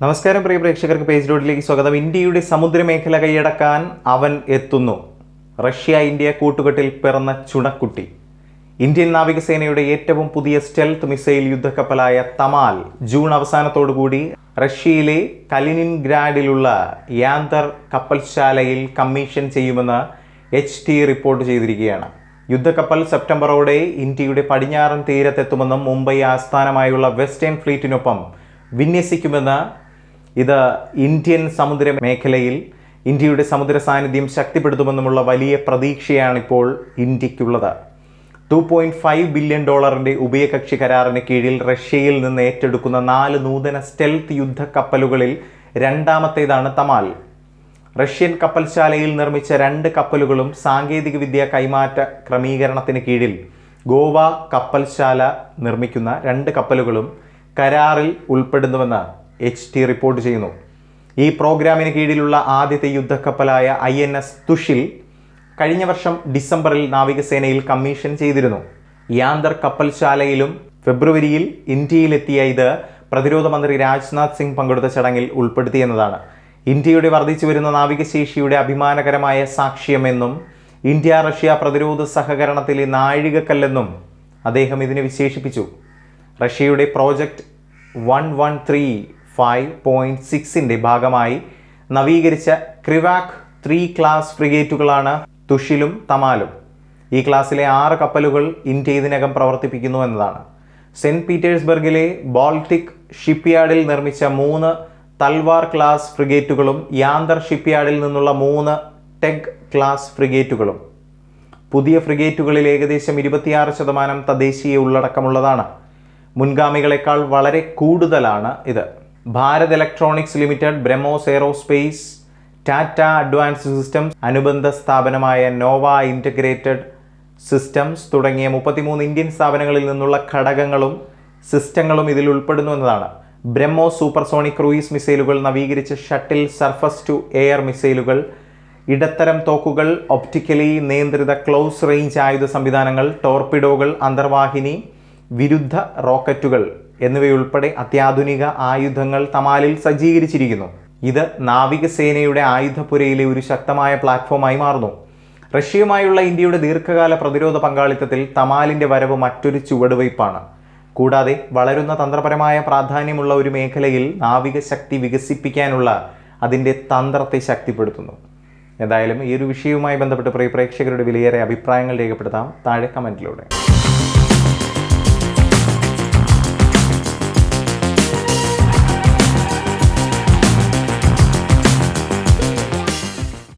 നമസ്കാരം പ്രിയ പ്രേക്ഷകർക്ക് പേജ് ഡോട്ടിലേക്ക് സ്വാഗതം. ഇന്ത്യയുടെ സമുദ്രമേഖല കൈയടക്കാൻ അവൻ എത്തുന്നു. റഷ്യ ഇന്ത്യ കൂട്ടുകെട്ടിൽ പിറന്ന ചുണക്കുട്ടി. ഇന്ത്യൻ നാവികസേനയുടെ ഏറ്റവും പുതിയ സ്റ്റെൽത്ത് മിസൈൽ യുദ്ധക്കപ്പലായ തമാൽ ജൂൺ അവസാനത്തോടുകൂടി റഷ്യയിലെ കലിനിൻഗ്രാഡിലുള്ള യാന്തർ കപ്പൽശാലയിൽ കമ്മീഷൻ ചെയ്യുമെന്ന് എച്ച് ടി റിപ്പോർട്ട് ചെയ്തിരിക്കുകയാണ്. യുദ്ധക്കപ്പൽ സെപ്റ്റംബറോടെ ഇന്ത്യയുടെ പടിഞ്ഞാറൻ തീരത്തെത്തുമെന്നും മുംബൈ ആസ്ഥാനമായുള്ള വെസ്റ്റേൺ ഫ്ലീറ്റിനൊപ്പം വിന്യസിക്കുമെന്ന് ഇത് ഇന്ത്യൻ സമുദ്ര മേഖലയിൽ ഇന്ത്യയുടെ സമുദ്ര സാന്നിധ്യം ശക്തിപ്പെടുത്തുമെന്നുമുള്ള വലിയ പ്രതീക്ഷയാണിപ്പോൾ ഇന്ത്യക്കുള്ളത്. ടു പോയിന്റ് ഫൈവ് ബില്യൺ ഡോളറിന്റെ ഉഭയകക്ഷി കരാറിന് കീഴിൽ റഷ്യയിൽ നിന്ന് ഏറ്റെടുക്കുന്ന നാല് നൂതന സ്റ്റെൽത്ത് യുദ്ധ കപ്പലുകളിൽ രണ്ടാമത്തേതാണ് തമാൽ. റഷ്യൻ കപ്പൽശാലയിൽ നിർമ്മിച്ച രണ്ട് കപ്പലുകളും സാങ്കേതികവിദ്യ കൈമാറ്റ ക്രമീകരണത്തിന് കീഴിൽ ഗോവ കപ്പൽശാല നിർമ്മിക്കുന്ന രണ്ട് കപ്പലുകളും കരാറിൽ ഉൾപ്പെടുന്നുവെന്ന് എച്ച് ടി റിപ്പോർട്ട് ചെയ്യുന്നു. ഈ പ്രോഗ്രാമിന് കീഴിലുള്ള ആദ്യത്തെ യുദ്ധക്കപ്പലായ ഐ എൻ എസ് തുഷിൽ കഴിഞ്ഞ വർഷം ഡിസംബറിൽ നാവികസേനയിൽ കമ്മീഷൻ ചെയ്തിരുന്നു. യാന്തർ കപ്പൽശാലയിലും ഫെബ്രുവരിയിൽ ഇന്ത്യയിലെത്തിയ ഇത് പ്രതിരോധ മന്ത്രി രാജ്നാഥ് സിംഗ് പങ്കെടുത്ത ചടങ്ങിൽ ഉൾപ്പെടുത്തിയെന്നതാണ് ഇന്ത്യയുടെ വർദ്ധിച്ചു വരുന്ന നാവികശേഷിയുടെ അഭിമാനകരമായ സാക്ഷ്യമെന്നും ഇന്ത്യ റഷ്യ പ്രതിരോധ സഹകരണത്തിലെ നാഴികക്കല്ലെന്നും അദ്ദേഹം ഇതിനെ വിശേഷിപ്പിച്ചു. റഷ്യയുടെ project one one three five point സിക്സിന്റെ ഭാഗമായി നവീകരിച്ച ക്രിവാക് ത്രീ ക്ലാസ് ഫ്രിഗേറ്റുകളാണ് തുഷിലും തമാലും. ഈ ക്ലാസ്സിലെ ആറ് കപ്പലുകൾ ഇന്ത്യ ഇതിനകം പ്രവർത്തിപ്പിക്കുന്നു എന്നതാണ്. സെന്റ് പീറ്റേഴ്സ്ബർഗിലെ ബാൾട്ടിക് ഷിപ്പ്യാർഡിൽ നിർമ്മിച്ച മൂന്ന് തൽവാർ ക്ലാസ് ഫ്രിഗേറ്റുകളും യാന്തർ ഷിപ്പ്യാർഡിൽ നിന്നുള്ള മൂന്ന് ടെഗ് ക്ലാസ് ഫ്രിഗേറ്റുകളും. പുതിയ ഫ്രിഗേറ്റുകളിൽ ഏകദേശം ഇരുപത്തിയാറ് ശതമാനം തദ്ദേശീയ ഉള്ളടക്കമുള്ളതാണ്. മുൻഗാമികളെക്കാൾ വളരെ കൂടുതലാണ് ഇത്. Bharat electronics limited BrahMos aerospace Tata advance systems അനുബന്ധ സ്ഥാപനമായ നോവ ഇന്റഗ്രേറ്റഡ് സിസ്റ്റംസ് തുടങ്ങിയ മുപ്പത്തിമൂന്ന് ഇന്ത്യൻ സ്ഥാപനങ്ങളിൽ നിന്നുള്ള ഘടകങ്ങളും സിസ്റ്റങ്ങളും ഇതിൽ ഉൾപ്പെടുന്നു എന്നതാണ്. ബ്രഹ്മോ സൂപ്പർസോണിക് ക്രൂയിസ് മിസൈലുകൾ നവീകരിച്ച ഷട്ടിൽ സർഫസ് ടു എയർ മിസൈലുകൾ ഇടത്തരം തോക്കുകൾ ഒപ്റ്റിക്കലി നിയന്ത്രിത ക്ലോസ് റേഞ്ച് ആയുധ സംവിധാനങ്ങൾ ടോർപിഡോകൾ അന്തർവാഹിനി വിരുദ്ധ റോക്കറ്റുകൾ എന്നിവയുൾപ്പെടെ അത്യാധുനിക ആയുധങ്ങൾ തമാലിൽ സജ്ജീകരിച്ചിരിക്കുന്നു. ഇത് നാവികസേനയുടെ ആയുധപുരയിലെ ഒരു ശക്തമായ പ്ലാറ്റ്ഫോമായി മാറുന്നു. റഷ്യയുമായുള്ള ഇന്ത്യയുടെ ദീർഘകാല പ്രതിരോധ പങ്കാളിത്തത്തിൽ തമാലിന്റെ വരവ് മറ്റൊരു ചുവടുവയ്പ്പാണ് കൂടാതെ വളരുന്ന തന്ത്രപരമായ പ്രാധാന്യമുള്ള ഒരു മേഖലയിൽ നാവിക ശക്തി വികസിപ്പിക്കാനുള്ള അതിന്റെ തന്ത്രത്തെ ശക്തിപ്പെടുത്തുന്നു. എന്തായാലും ഈ ഒരു വിഷയവുമായി ബന്ധപ്പെട്ട് പ്രിയ പ്രേക്ഷകരുടെ വിലയേറെ അഭിപ്രായങ്ങൾ രേഖപ്പെടുത്താം. താഴെ കമന്റിലൂടെ